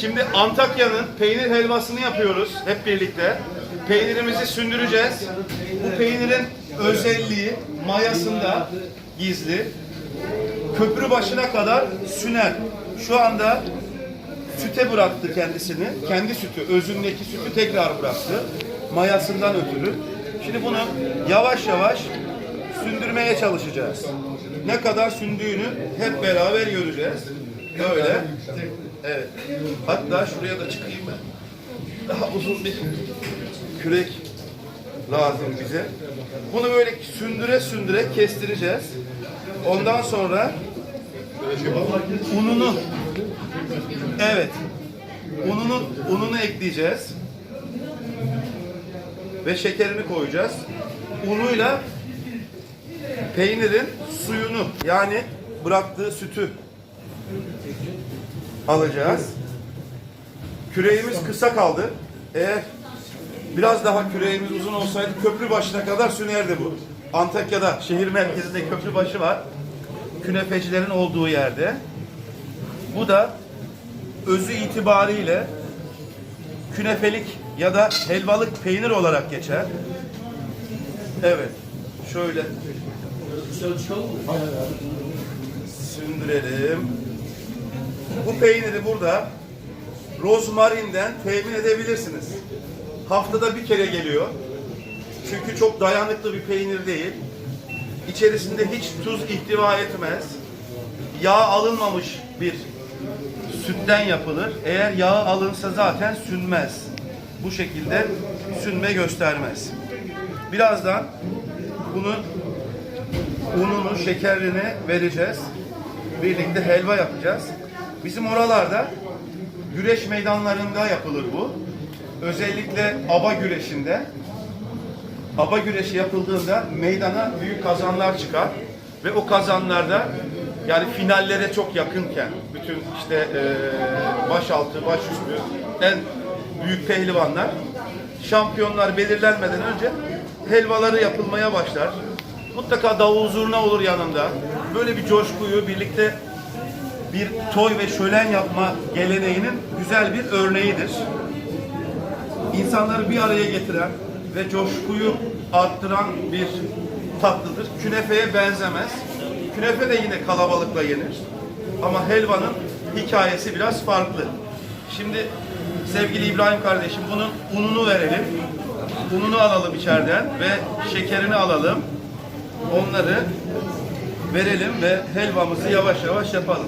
Şimdi Antakya'nın peynir helvasını yapıyoruz hep birlikte. Peynirimizi sündüreceğiz. Bu peynirin özelliği mayasında gizli. Köprü başına kadar süner. Şu anda süte bıraktı kendisini. Kendi sütü, özündeki sütü tekrar bıraktı. Mayasından ötürü. Şimdi bunu yavaş yavaş sündürmeye çalışacağız. Ne kadar sündüğünü hep beraber göreceğiz. Böyle. Evet. Hatta şuraya da çıkayım ben. Daha uzun bir kürek lazım bize. Bunu böyle sündüre sündüre kestireceğiz. Ondan sonra ununu evet ununu ununu ekleyeceğiz ve şekerini koyacağız. Unuyla peynirin suyunu yani bıraktığı sütü alacağız. Küreğimiz kısa kaldı. Eğer biraz daha küreğimiz uzun olsaydı köprü başına kadar sünerdi bu. Antakya'da şehir merkezinde köprü başı var. Künefecilerin olduğu yerde. Bu da özü itibariyle künefelik ya da helvalık peynir olarak geçer. Evet. Şöyle sündürelim. Bu peyniri burada rozmarinden temin edebilirsiniz. Haftada bir kere geliyor. Çünkü çok dayanıklı bir peynir değil. İçerisinde hiç tuz ihtiva etmez. Yağ alınmamış bir sütten yapılır. Eğer yağ alınsa zaten sünmez. Bu şekilde sünme göstermez. Birazdan bunun ununu, şekerini vereceğiz. Birlikte helva yapacağız. Bizim oralarda güreş meydanlarında yapılır bu. Özellikle aba güreşinde. Aba güreşi yapıldığında meydana büyük kazanlar çıkar ve o kazanlarda yani finallere çok yakınken bütün işte eee başaltı, başüstü en büyük pehlivanlar şampiyonlar belirlenmeden önce helvaları yapılmaya başlar. Mutlaka davul zurna olur yanında. Böyle bir coşkuyu birlikte bir toy ve şölen yapma geleneğinin güzel bir örneğidir. İnsanları bir araya getiren ve coşkuyu arttıran bir tatlıdır. Künefeye benzemez. Künefe de yine kalabalıkla yenir. Ama helvanın hikayesi biraz farklı. Şimdi sevgili İbrahim kardeşim bunun ununu verelim. Ununu alalım içeriden ve şekerini alalım. Onları verelim ve helvamızı yavaş yavaş yapalım.